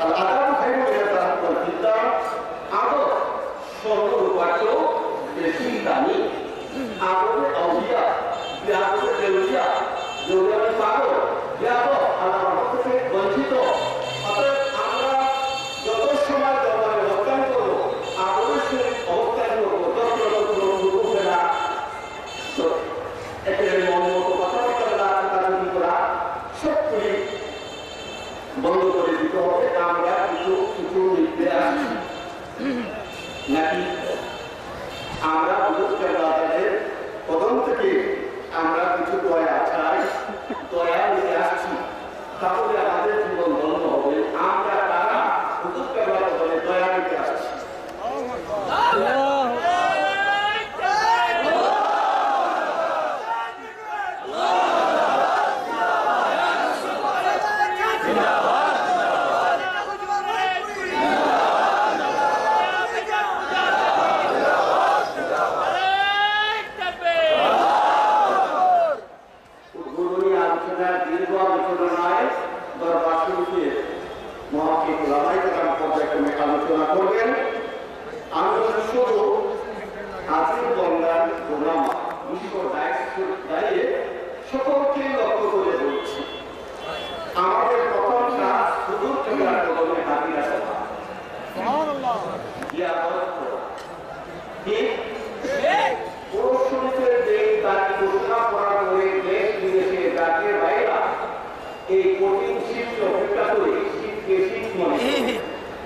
আদাব খাইব ইয়া পিতা আদব সর্বরূপার্য বেশি দামি আদবে অভিয়া বিহারের দেউলিয়া দেউলিয়া পাগল বিহার নাকি আমরা আল্লাহের কদম থেকে আমরা কিছু দয়া চাই, দয়া নিয়ে আসছি। তাহলে আমাদের জীবন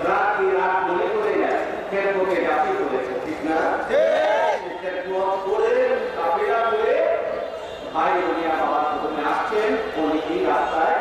রাত মনে করে নেয় খেতমকে জাতি ঠিক না? করে কাপেরা হয়ে ভাই আমার আসছেন উনি এই রাস্তায়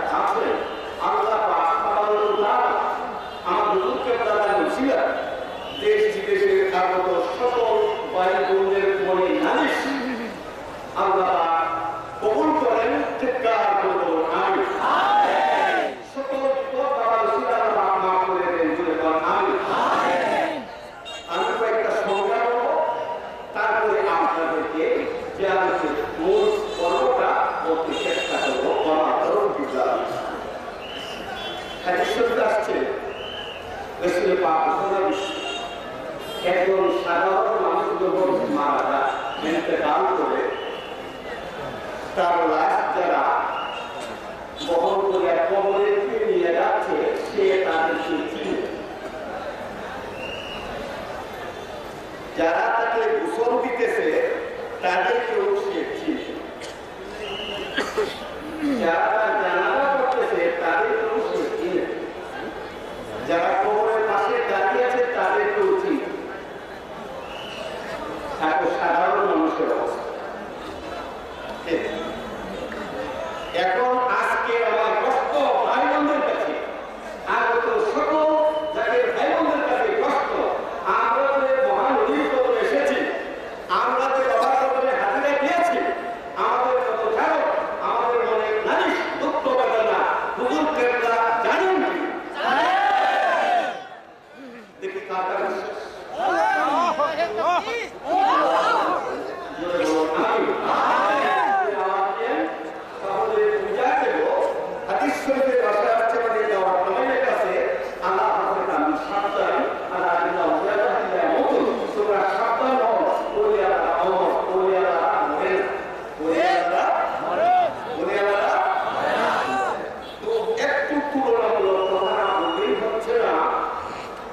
একজন সাধারণ মানুষ যখন মারা যায় দান করে তার লাশ যারা বহন করে কবরে নিয়ে যাচ্ছে, সে তাদের যারা তাকে গোসল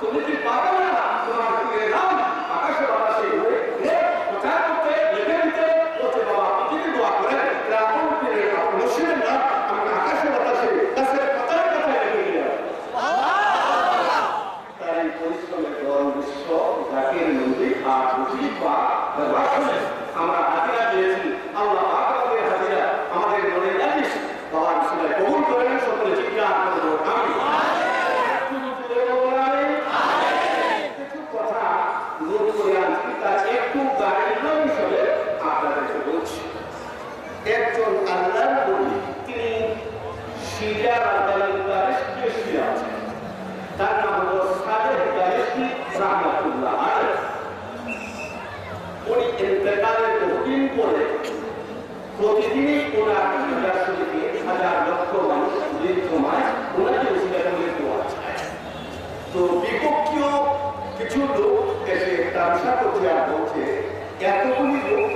তুমি কি পারো না? তোমার ফিরে নাম আকাশে বাতাসে উড়ে প্রচার করতে, লিখে দিতে বলছে বাবা পৃথিবী দোয়া করে? রাখুন ফিরে রাখুন আমরা রাহমাতুল্লাহ উনি ইন্তেকালের বহুদিন পরে প্রতিদিনই ওনার ইউনিভার্সিটিতে করছে আর এতগুলি লোক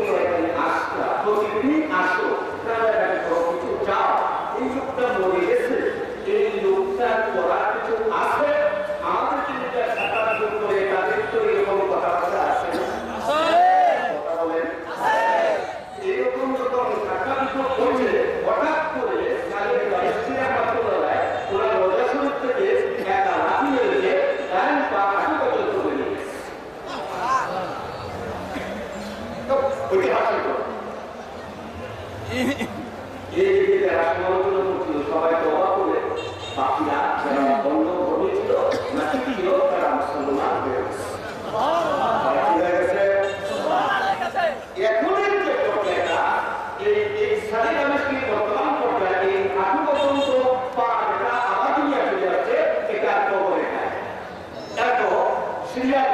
সিরিয়ার